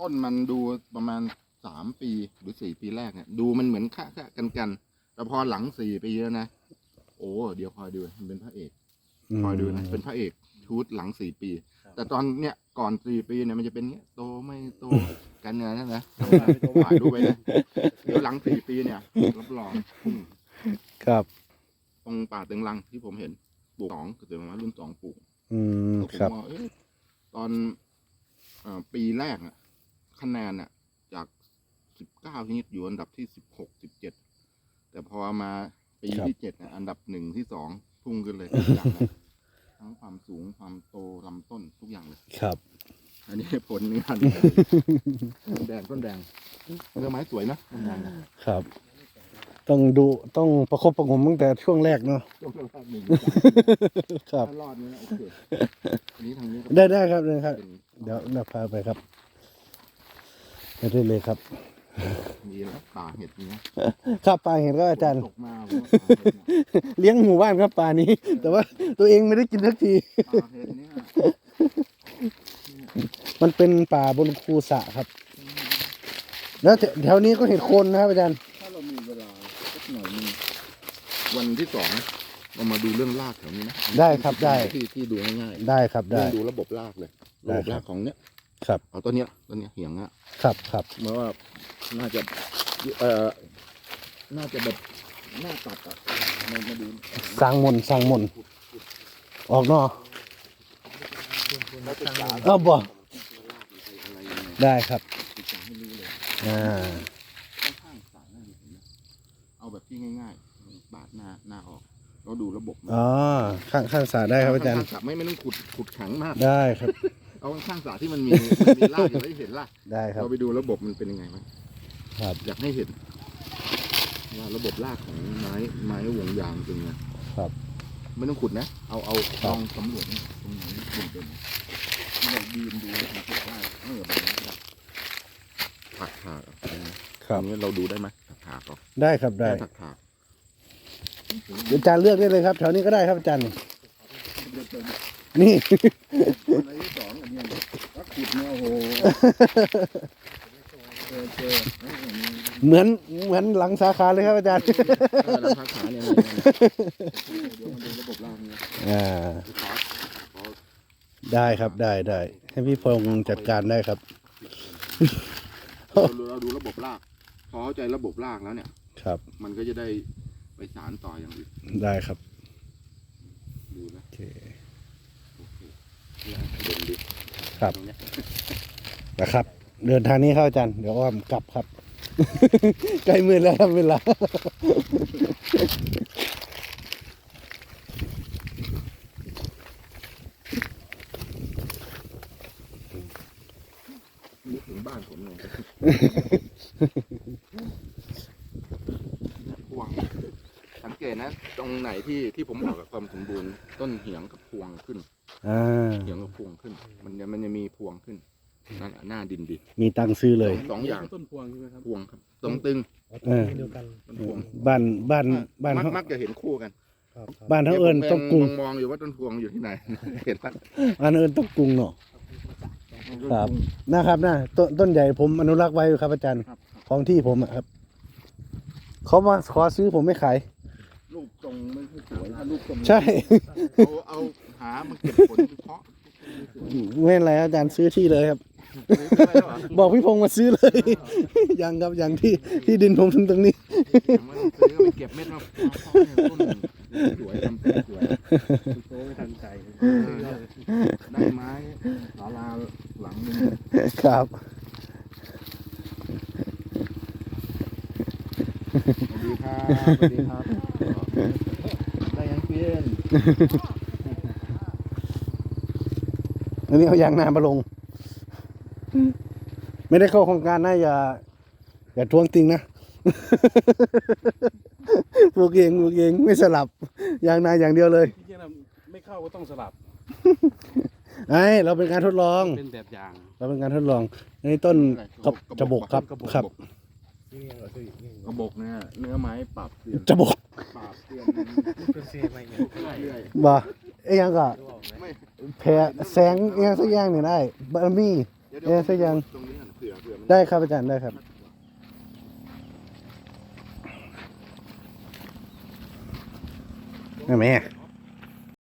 ต้นมันดูประมาณสามปีหรือสี่ปีแรกเนี่ยดูมันเหมือนค่ากันกันๆแต่พอหลังสี่ปีแล้วนะ โอ้เดี๋ยวคอยดูมันเป็นพระเอกคอยดูนะเป็นพระเอกชุดหลังสี่ปี แต่ตอนเนี้ยก่อนสี่ปีเนี่ยมันจะเป็นเนี้ยโตไม่โตกันเนื้อนั่นนะถ่ายดูไปนะเดี๋ยวหลังสี่ปีเนี่ยรับรองพุ่งครับตรงป่าเต็งรังที่ผมเห็นปลูกสองก็ถือว่ารุ่นสองปลูกอืมผมครับว่าเอ๊ะตอนเอ่อปีแรกอะ คะแนนอะจากสิบเก้าชนิดอยู่อันดับที่สิบหกสิบเจ็ดแต่พอมาปีครับที่เจ็ดเนี่ยอันดับหนึ่งที่สองพุ่งขึ้นเลยทุกอย่างเลยทั้งความสูงความโตลำต้นทุกอย่างเลย ครับ อันนี้ผลงานต้นแดงต้นแดงเนื้อไม้สวยนะต้นแดงนะครับ ต้องดูต้องประคบประหงมตั้งแต่ช่วงแรกเนาะต้นแรกหนึ่งครับถ้ารอดเนี่ยโอเคอันนี้ทางนี้ก็ได้ได้ครับได้ครับเป็นเดี๋ยวเราพาไปครับ ไปได้เลยครับ มีแล้วป่าเห็ดเนี้ยครับปลาเห็นก็อาจารย์ ตกมาผมว่าป่าเห็ดเนี่ยเลี้ยงหมู่บ้านครับปลานี้ แต่ว่าตัวเองไม่ได้กินสักที ป่าเห็ดเนี่ยมันเป็นป่าบนคูสระครับ แล้วแถแถวนี้ก็เห็ดโคนนะครับอาจารย์ถ้าเรามีเวลาสักหน่อยหนึงวันที่สองเรามาดูเรื่องรากแถวนี้นะได้ครับได้ ที่ที่ดูง่ายได้ครับๆเรื่ได้องดูระบบรากเลยได้ระบบครับ รากของเนี้ย ครับ เอาต้นเนี้ยต้นเนี้ยเหียงอะครับครับเมื่อว่าน่าจะเอ่อน่าจะแบบน่าตัดอะมามาดูสร้างมนต์สร้างมนต์ออกเนอเขาศึกษาเอาบ่อะไรยังไงได้ครับศึกษาให้รู้เลยอ่าข้างๆสายนั่นเห็นไหมเอาแบบที่ง่ายๆ บาดหน้าหน้าออกเราดูระบบมันอ๋อข้างข้างสระได้ครับอาจารย์ ข้งๆสระไม่ไม่ต้องขุดขุดขังมาก ได้ครับ เอาข้างๆสระที่มันมีมันมีรากอยู่ให้เห็นรากได้ครับ เราไปดูระบบมันเป็นยังไงไหมครับ อยากให้เห็นว่าระบบรากของไม้ไม้วงยางเป็นไงครับ ไม่ต้องขุดนะ เอาเอาครัลบองสำรวจนี่ตรงไหนเป็นเป็นที่เรายืนดูสังเกตได้เออแบบนี้ครับถักถากอะครับอันนี้เราดูได้ไหมถักถากเหรอได้ครับได้ถักถากอาจารย์เลือกได้เลยครับแถวนี้ก็ได้ครับอาจารย์ นี่อันที่สองอันเนี้ยถ้าขุดเนี่ยโอ้โหเจอเจอเอออันนี้เหมือนเหมือนหลังสาขาเลยครับอาจารย์เออแล้วถักขาเนี่ยเนี่ยเนี่ยเดี๋ยวมาดูระบบรากเนี่ยอ่าขอขอได้ครับได้ได้ ให้พี่พงษ์จัดการได้ครับ เราดูเราดูระบบราก พอเข้าใจระบบรากแล้วเนี่ย ครับ มันก็จะได้ไปสารต่ออย่างอื่น ได้ครับ ดูนะ โอเค โอเคเนี่ยเด่นดี ครับตรงเนี้ยนะครับ เดินทางนี้ครับอาจารย์เดี๋ยวอ้อมกลับครับ ใกล้มืดแล้วครับเวลา นึกถึงบ้านผมเลยพวง สังเกตนะ ตรงไหนที่ที่ผมบอกกับความสมบูรณ์ต้นเหียงกับพวงขึ้นอ่าเหียงกับพวงขึ้น มันจะมันจะมีพวงขึ้นนั่นแหละหน้าดินดีมีตังค์ซื้อเลยสองอย่างต้นพวงใช่ไหมครับพวงครับตรงตึงเออเดียวกันต้นพวงบ้านบ้านบ้านมักเขามักจะเห็นคู่กันครับบ้านเขาเอิญต้องกรุงมองๆอยู่ว่าต้นพวงอยู่ที่ไหน เห็นปะบ้านเอิญต้องกรุงเนาะครับนะครับนะต้นต้นใหญ่ผมอนุรักษ์ไว้อยู่ครับอาจารย์ครับของที่ผมอะครับเขามาขอซื้อผมไม่ขาย ลูกตรงไม่ค่อยสวยถ้าลูกตรงใช่ เอาเอาหามาเก็บผลเพาะไม่เป็นไรอาจารย์ซื้อที่เลยครับซื้อไปแล้วเหรอบอกพี่พงษ์มาซื้อเลย ยังครับยังที่ที่ดินผมถึงตรงนี้ยังไม่ต้องซื้อไปเก็บเม็ดมาเพาะเนี่ยต้นสวยทำเป็นสวยโตไม่ทันใจเออเนี่ยได้ไม้ศาลาหลังนึงครับสวัสดีครับ สวัสดีครับได้ยังเพี้ยนอันนี้เอายางนามาลง ไม่ได้เข้าโครงการนะอย่า อย่าทวงติงนะปลูกเองปลูกเองไม่สลับยางนาอย่างเดียวเลยที่จริงๆไม่เข้าก็ต้องสลับ ไอ้เราเป็นการทดลอง เป็นแบบอย่าง เราเป็นการทดลองอันนี้ต้นกระจะบกครับกระบอกครับ กระบอกเนี่ยเนื้อไม้ปรับเปลี่ยนจะบกปรับเปลี่ยนเป็นเซไม่เงี้ยเรื่อยบ่ไอ้ยังก็ๆไม่แผ่แสงอิหยังสักอย่างนี่ได้บารมีเดี๋ยวเอ๊ะสักอย่าง ตรงนี้เผื่อได้ครับอาจารย์ได้ครับได้ไหม